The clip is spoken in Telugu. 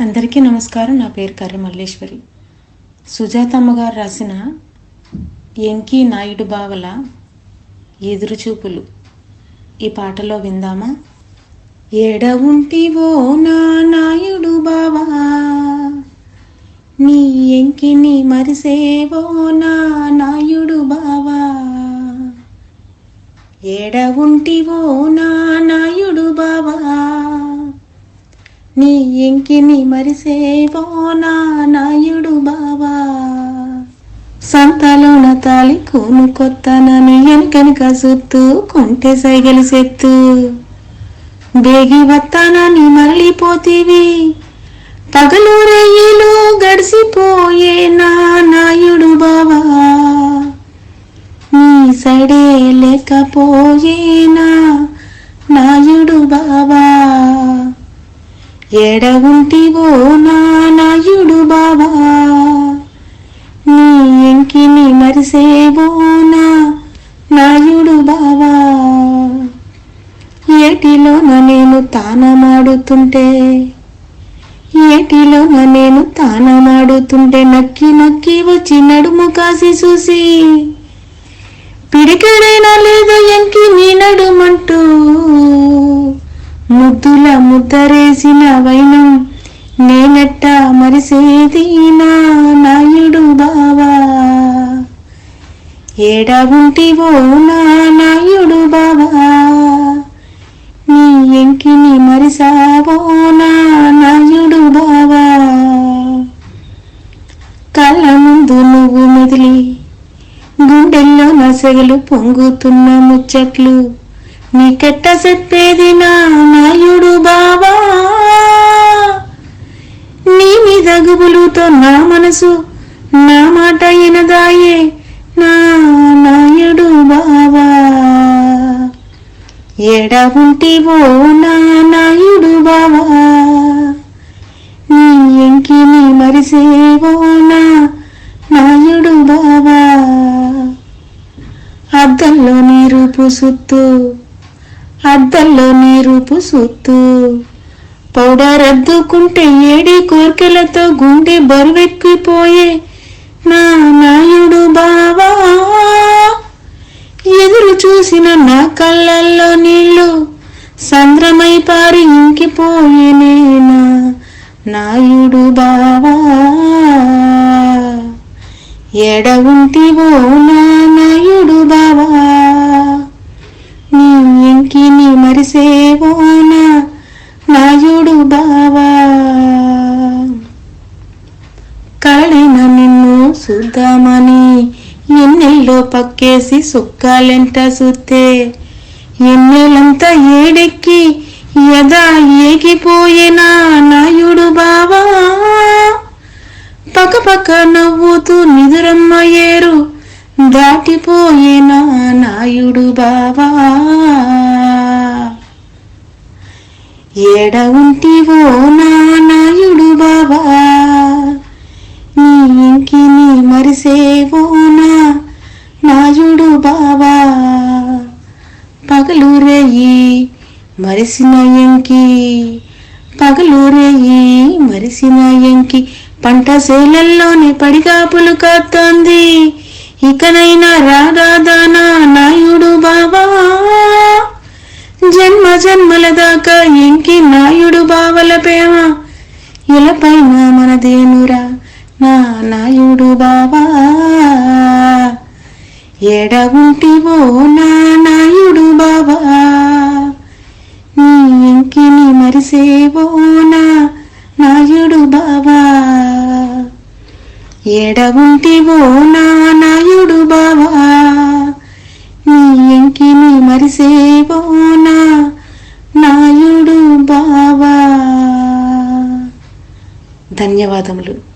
అందరికీ నమస్కారం. నా పేరు కర్రి మల్లేశ్వరి. సుజాతమ్మ గారు రాసిన ఎంకి నాయుడు బావల ఎదురుచూపులు ఈ పాటలో విందామా? ఎడ ఉంటివో నా నాయుడు బావా? నీ ఎంకిని మరిసేవో నా నాయుడు బావా? ఎడ ఉంటివో నా నాయుడు నీ ఇంకిని మరిసేవోనా నాయుడు బావా. సంతలోన తాలి కూను కొత్తనని ఎనకనక సుత్తు కొంటే సైగలి సెత్తు. బేగి వత్తానని మరలిపోతీవి పగలు రెయ్యిలు గడిసిపోయే నా నాయుడు బావా. నీ సడే లేకపోయేనా నాయుడు బావా. ఎడ ఉంటివో నా నాయుడు బావా. నీ ఎంకిని మరిసేవో నాయుడు బావా. ఏటిలోన నేను తానమాడుతుంటే ఏటిలోన నేను తానమాడుతుంటే నక్కి నక్కి వచ్చి నడుము కాసి చూసి పిడికెడైనా లేదా ఎంకి నీ నడుమంట ముద్దరేసిన వైనం నేనెట్ట మరిసేది నా నాయుడు బావా? ఏడ ఉంటివో నా నాయుడు బావా? నీ ఎంకిని మరిసావో నా నాయుడు బావా? కళ్ళ ముందు నువ్వు మెదిలి గుండెల్లో నసగలు పొంగుతున్న ముచ్చట్లు నీకెట్ట చెప్పేది నా నాయుడు బావా. నీ మీద గుబులుతో నా మనసు నా మాట ఇనదాయే నా నాయుడు బావా. ఎడ ఉంటివో నా నాయుడు బావా. నీ ఎంకిని మరిసేవో నా నాయుడు బావా. అద్దంలో నీ రూపు సుత్తు అద్దంలో నీ రూపు సుత్తు. పౌడర్ అద్దుకుంటే ఏడి కోర్కెలతో గుండె బరువెక్కిపోయే నా నాయుడు బావా. ఎదురు చూసిన నా కళ్ళల్లో నీళ్ళు సంద్రమై పారి ఇంకిపోయేనేనా నాయుడు బావా. ఎడ ఉంటివో నా మరిసేవో నాయుడు బావా. కళిన నిన్ను చూద్దామని ఎన్నెల్లో పక్కేసి సుక్కాలెంట సుత్తే ఎన్నెలంతా ఏడెక్కి యదా ఏగిపోయేనా నాయుడు బావా? పక్కపక్క నవ్వుతూ నిదురమ్మ ఏరు దాటిపోయేనా నాయుడు బావా? ఎక్కడ ఉంటివో నా నాయుడు బాబా నీ ఇంకిని మరిసేవో నా నాయుడు బావా. పగలు రేయి మరిసిన ఎంకి పగలు రేయి మరిసిన ఎంకి పంట శైలల్లోని పడిగాపులు కాస్తోంది ఇకనైనా రాగాదానా జన్మల దాకా ఎంకి నాయుడు బావల ప్రేమ. ఇలపైన మనదేనురా నా నాయుడు బావా. ఎడ ఉంటివో నా నాయుడు బావా. నీ ఇంకిని మరిసేవో నా నాయుడు బావా. ఎడ ఉంటివో నా నాయుడు బావా. నీ ఇంకిని మరిసేవో ధన్యవాదములు.